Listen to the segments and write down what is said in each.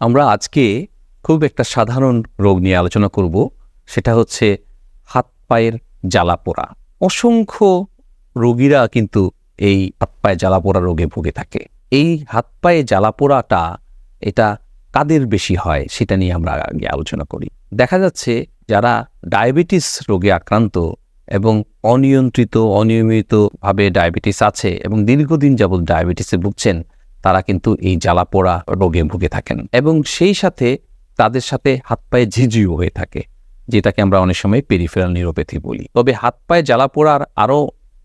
আমরা আজকে খুব একটা সাধারণ রোগ নিয়ে আলোচনা করব, সেটা হচ্ছে হাত পায়ের জ্বালা পোড়া। অসংখ্য রোগীরা কিন্তু এই হাত পায়ে জ্বালা পোড়া রোগে ভুগে থাকে। এই হাত পায়ে জ্বালা পোড়াটা, এটা কাদের বেশি হয়, সেটা নিয়ে আমরা আগে আলোচনা করি। দেখা যাচ্ছে যারা ডায়াবেটিস রোগে আক্রান্ত এবং অনিয়ন্ত্রিত, অনিয়মিতভাবে ডায়াবেটিস আছে এবং দীর্ঘদিন যাবৎ ডায়াবেটিসে ভুগছেন তারা কিন্তু এই জ্বালা পোড়া রোগে ভুগে থাকেন এবং সেই সাথে তাদের সাথে হাত পায়ে ঝিঝিও হয়ে থাকে, যেটাকে আমরা অনেক সময় পেরিফেরাল নিউরোপ্যাথি বলি। তবে হাত পায়ে জ্বালা পোড়ার আরও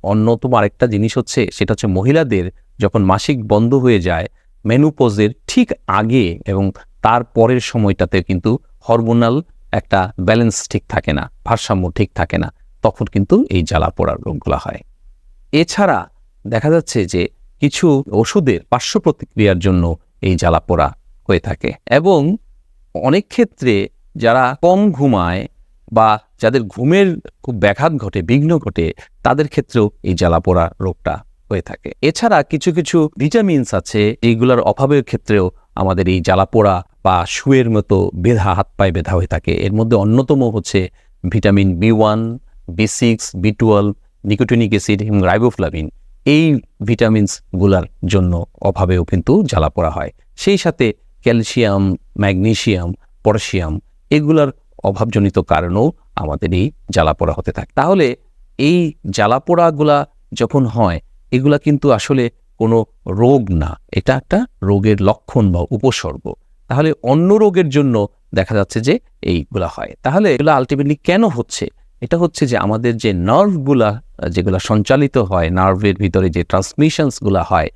অন্যতম আরেকটা জিনিস হচ্ছে, সেটা হচ্ছে মহিলাদের যখন মাসিক বন্ধ হয়ে যায় মেনুপোজের ঠিক আগে এবং তার পরের সময়টাতে কিন্তু হরমোনাল একটা ব্যালেন্স ঠিক থাকে না, ভারসাম্য ঠিক থাকে না, তখন কিন্তু এই জ্বালা পোড়ার রোগগুলো হয়। এছাড়া দেখা যাচ্ছে যে কিছু ওষুধের পার্শ্ব প্রতিক্রিয়ার জন্য এই জ্বালা পোড়া হয়ে থাকে। এবং অনেক ক্ষেত্রে যারা কম ঘুমায় বা যাদের ঘুমের খুব ব্যাঘাত ঘটে, বিঘ্ন ঘটে, তাদের ক্ষেত্রেও এই জ্বালা পোড়া রোগটা হয়ে থাকে। এছাড়া কিছু কিছু ভিটামিনস আছে, এইগুলোর অভাবের ক্ষেত্রেও আমাদের এই জ্বালা পোড়া বা শুয়ের মতো বেধা, হাত পায়ে বেধা হয়ে থাকে। এর মধ্যে অন্যতম হচ্ছে vitamin B one, B six, B twelve, nicotinic acid এবং রাইবোফ্লাভিন। এই ভিটামিনসগুলার জন্য অভাবেও কিন্তু জ্বালা পোড়া হয়। সেই সাথে ক্যালসিয়াম ম্যাগনেশিয়াম পটাশিয়াম এগুলার অভাবজনিত কারণেও আমাদের এই জ্বালা পোড়া হতে থাকে। তাহলে এই জ্বালা পোড়াগুলা যখন হয়, এগুলা কিন্তু আসলে কোনো রোগ না। এটা একটা রোগের লক্ষণ বা উপসর্গ। তাহলে অন্য রোগের জন্য দেখা যাচ্ছে যে এইগুলা হয়। তাহলে এগুলো আলটিমেটলি কেন হচ্ছে? এটা হচ্ছে যে আমাদের যে নার্ভগুলা যেগুলো সঞ্চালিত হয় নার্ভের ভিতরে যে ট্রান্সমিশনসগুলো হয়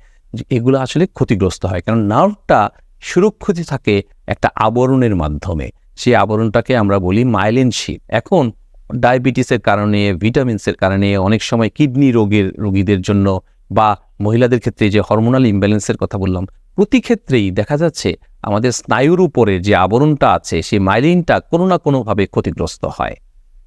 এগুলো আসলে ক্ষতিগ্রস্ত হয়। কারণ নার্ভটা সুরক্ষিত থাকে একটা আবরণের মাধ্যমে। সেই আবরণটাকে আমরা বলি মাইলিন শীত এখন ডায়াবেটিসের কারণে ভিটামিনসের কারণে অনেক সময় কিডনি রোগের, রোগীদের জন্য বা মহিলাদের ক্ষেত্রে যে হরমোনাল ইমব্যালেন্সের কথা বললাম, প্রতি ক্ষেত্রেই দেখা যাচ্ছে আমাদের স্নায়ুর উপরে যে আবরণটা আছে সেই মাইলিনটা কোনো না কোনোভাবে ক্ষতিগ্রস্ত হয়।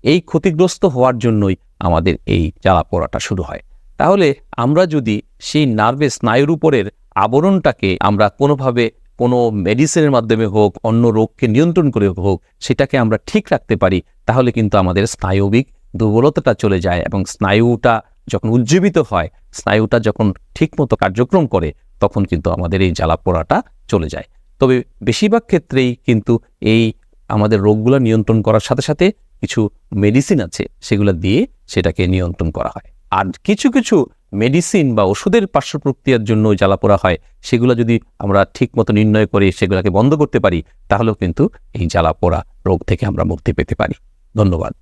এই ক্ষতিগ্রস্ত হওয়ার জন্যই আমাদের এই জ্বালা পোড়াটা শুরু হয়। তাহলে আমরা যদি সেই নার্ভের স্নায়ুর উপরের আবরণটাকে আমরা কোনোভাবে কোনো মেডিসিনের মাধ্যমে হোক, অন্য রোগকে নিয়ন্ত্রণ করে হোক, সেটাকে আমরা ঠিক রাখতে পারি, তাহলে কিন্তু আমাদের স্নায়বিক দুর্বলতাটা চলে যায় এবং স্নায়ুটা যখন উজ্জীবিত হয়, স্নায়ুটা যখন ঠিকমতো কার্যক্রম করে, তখন কিন্তু আমাদের এই জ্বালা পোড়াটা চলে যায়। তবে বেশিরভাগ ক্ষেত্রেই কিন্তু এই আমাদের রোগগুলো নিয়ন্ত্রণ করার সাথে সাথে কিছু মেডিসিন আছে, সেগুলো দিয়ে সেটাকে নিয়ন্ত্রণ করা হয়। আর কিছু কিছু মেডিসিন বা ওষুধের পার্শ্ব প্রক্রিয়ার জন্য জ্বালা পোড়া হয়, সেগুলো যদি আমরা ঠিক মতো নির্ণয় করে সেগুলোকে বন্ধ করতে পারি, তাহলেও কিন্তু এই জ্বালা পোড়া রোগ থেকে আমরা মুক্তি পেতে পারি। ধন্যবাদ।